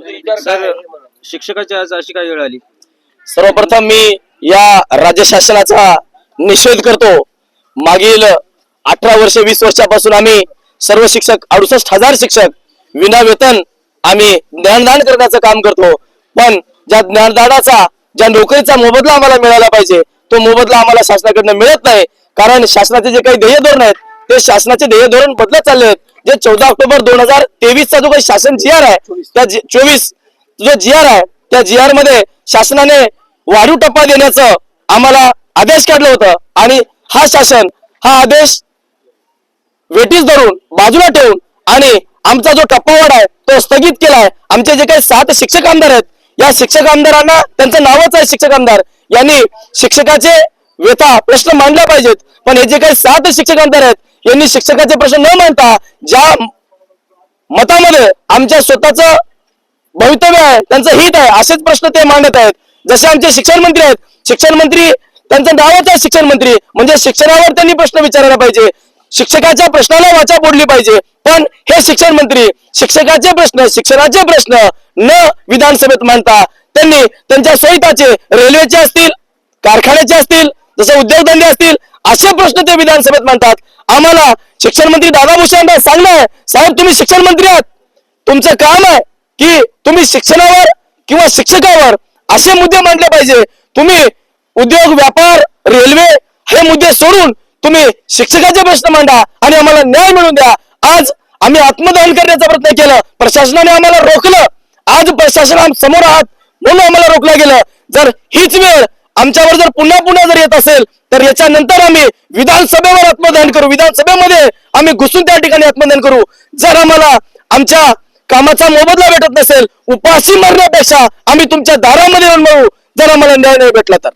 Sir शिक्षकाची आज अशी काय वेळ आली. सर्वप्रथम मी या राज्य शासनाचा निषेध करतो. मागील अठरा वर्ष वीस वर्षापासून आम्ही सर्व शिक्षक अडुसष्ट हजार शिक्षक विना वेतन आम्ही ज्ञानदान करण्याचं काम करतो. पण ज्या ज्ञानदानाचा ज्या नोकरीचा मोबदला आम्हाला मिळाला पाहिजे तो मोबदला आम्हाला शासनाकडनं मिळत नाही. कारण शासनाचे जे काही ध्येय धोरण आहेत ते शासनाचे ध्येय धोरण बदलत चालले आहेत. जे चौदा ऑक्टोबर दोन हजार तेवीसचा जो काही शासन जी आर आहे त्या चोवीस जो जी आर आहे त्या जी आरमध्ये शासनाने वाढीव टप्पा देण्याचं आम्हाला आदेश काढला होता. आणि हा शासन हा आदेश वेटीस धरून बाजूला ठेवून आणि आमचा जो टप्पावाढ आहे तो स्थगित केलाय. आमचे जे काही सात शिक्षक आमदार आहेत या शिक्षक आमदारांना त्यांचं नावच आहे शिक्षक आमदार. यांनी शिक्षकाचे व्यथा प्रश्न मांडला पाहिजेत. पण हे जे काही सात शिक्षक आमदार आहेत यांनी शिक्षकाचे प्रश्न न मांडता ज्या मतामध्ये आमच्या स्वतःच भवितव्य आहे त्यांचं हित आहे असेच प्रश्न ते मांडत आहेत. जसे आमचे शिक्षण मंत्री आहेत शिक्षण मंत्री त्यांचं नावच आहे शिक्षण मंत्री. म्हणजे शिक्षणावर त्यांनी प्रश्न विचारायला पाहिजे. शिक्षकाच्या प्रश्नाला वाचा फोडली पाहिजे. पण हे शिक्षण मंत्री शिक्षकाचे प्रश्न शिक्षणाचे प्रश्न न विधानसभेत मांडता त्यांनी त्यांच्या सोयीताचे रेल्वेचे असतील कारखान्याचे असतील जसे उद्योगधंदे असतील असे प्रश्न ते विधानसभेत मांडतात. आम्हाला शिक्षण मंत्री दादा भुषण सांगणं आहे. साहेब तुम्ही शिक्षण मंत्री आहात. तुमचं काम आहे की तुम्ही शिक्षणावर किंवा शिक्षकावर असे मुद्दे मांडले पाहिजे. तुम्ही उद्योग व्यापार रेल्वे हे मुद्दे सोडून तुम्ही शिक्षकाचे प्रश्न मांडा आणि आम्हाला न्याय मिळवून द्या. आज आम्ही आत्मदहन करण्याचा प्रयत्न केला. प्रशासनाने आम्हाला रोखलं. आज प्रशासन समोर आहात म्हणून आम्हाला रोखलं गेलं. जर हीच वेळ आमच्यावर जर पुन्हा पुन्हा जर येत असेल तर याच्यानंतर आम्ही विधानसभेवर आत्मदहन करू. आम्ही घुसून त्या ठिकाणी आत्मदान करू. जर आम्हाला आमच्या कामाचा मोबदला भेटत नसेल उपाशी मरण्यापेक्षा आम्ही तुमच्या दारामध्ये येऊन मरू. जर आम्हाला न्याय नाही भेटला तर.